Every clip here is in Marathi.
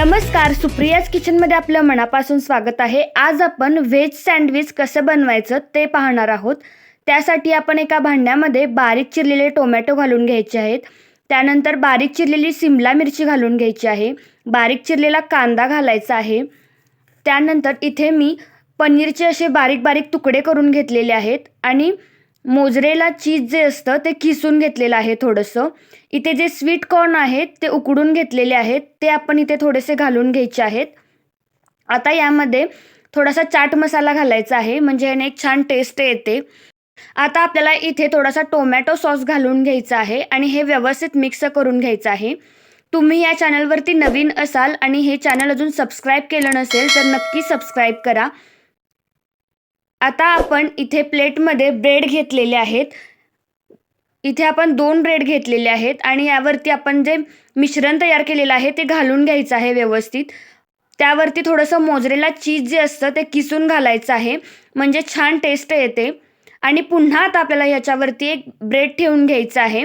नमस्कार सुप्रियाज किचनमध्ये आपलं मनापासून स्वागत आहे. आज आपण व्हेज सँडविच कसं बनवायचं ते पाहणार आहोत. त्यासाठी आपण एका भांड्यामध्ये बारीक चिरलेले टोमॅटो घालून घ्यायचे आहेत. त्यानंतर बारीक चिरलेली सिमला मिरची घालून घ्यायची आहे. बारीक चिरलेला कांदा घालायचा आहे. त्यानंतर इथे मी पनीरचे असे बारीक बारीक तुकडे करून घेतलेले आहेत आणि मोजरेला चीज जे असतं ते किसून घेतलेलं आहे थोडंसं. इथे जे स्वीट कॉर्न आहेत ते उकडून घेतलेले आहेत. ते आपण इथे थोडेसे घालून घ्यायचे आहेत. आता यामध्ये थोडासा चाट मसाला घालायचा आहे म्हणजे याने एक छान टेस्ट येते. आता आपल्याला इथे थोडासा टोमॅटो सॉस घालून घ्यायचा आहे आणि हे व्यवस्थित मिक्स करून घ्यायचं आहे. तुम्ही या चॅनलवरती नवीन असाल आणि हे चॅनल अजून सबस्क्राईब केलं नसेल तर नक्की सबस्क्राईब करा. आता आपण इथे प्लेटमध्ये ब्रेड घेतलेले आहेत. इथे आपण दोन ब्रेड घेतलेले आहेत आणि यावरती आपण जे मिश्रण तयार केलेलं आहे ते घालून घ्यायचं आहे व्यवस्थित. त्यावरती थोडंसं मोजरेला चीज जे असतं ते किसून घालायचं आहे. म्हणजे छान टेस्ट येते. आणि पुन्हा आता आपल्याला ह्याच्यावरती एक ब्रेड ठेवून घ्यायचं आहे.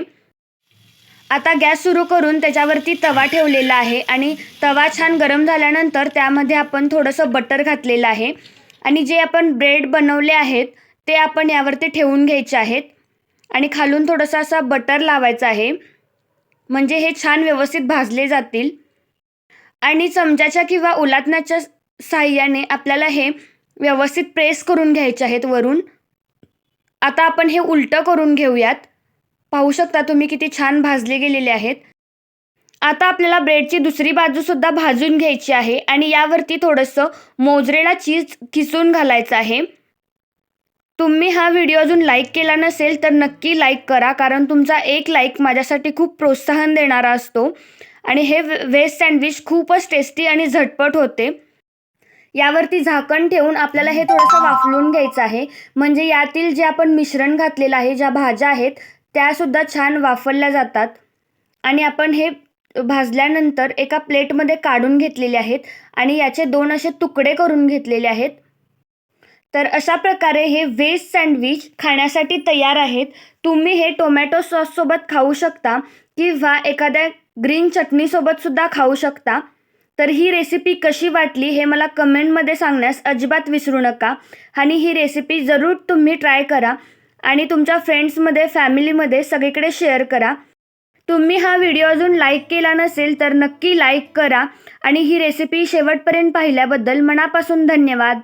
आता गॅस सुरू करून त्याच्यावरती तवा ठेवलेला आहे आणि तवा छान गरम झाल्यानंतर त्यामध्ये आपण थोडंसं बटर घातलेलं आहे. आणि जे आपण ब्रेड बनवले आहेत ते आपण यावरती ठेवून घ्यायचे आहेत. आणि खालून थोडंसं असा बटर लावायचं आहे. म्हणजे हे छान व्यवस्थित भाजले जातील. आणि चमच्याच्या किंवा उलाटण्याच्या साह्याने आपल्याला हे व्यवस्थित प्रेस करून घ्यायचे आहेत वरून. आता आपण हे उलटं करून घेऊयात. पाहू शकता तुम्ही किती छान भाजले गेलेले आहेत. आता आपल्याला ब्रेडची दुसरी बाजूसुद्धा भाजून घ्यायची आहे आणि यावरती थोडंसं मोजरेला चीज किसून घालायचं आहे. तुम्ही हा व्हिडिओ अजून लाईक केला नसेल तर नक्की लाईक करा कारण तुमचा एक लाईक माझ्यासाठी खूप प्रोत्साहन देणारा असतो. आणि हे व्हेज सँडविच खूपच टेस्टी आणि झटपट होते. यावरती झाकण ठेवून आपल्याला हे थोडंसं वाफलून घ्यायचं आहे. म्हणजे यातील जे आपण मिश्रण घातलेलं आहे ज्या भाज्या आहेत त्यासुद्धा छान वाफरल्या जातात. आणि आपण हे भाजल्यानंतर एका प्लेटमध्ये काढून घेतलेले आहेत आणि याचे दोन असे तुकडे करून घेतलेले आहेत. तर अशा प्रकारे हे व्हेज सँडविच खाण्यासाठी तयार आहेत. तुम्ही हे टोमॅटो सॉससोबत खाऊ शकता किंवा एखाद्या ग्रीन चटणीसोबतसुद्धा खाऊ शकता. तर ही रेसिपी कशी वाटली हे मला कमेंटमध्ये सांगण्यास अजिबात विसरू नका आणि ही रेसिपी जरूर तुम्ही ट्राय करा आणि तुमच्या फ्रेंड्समध्ये फॅमिलीमध्ये सगळीकडे शेअर करा. तुम्ही हा व्हिडिओ अजून लाईक केला नसेल तर नक्की लाईक करा आणि ही रेसिपी शेवटपर्यंत पाहिल्याबद्दल मनापासून धन्यवाद.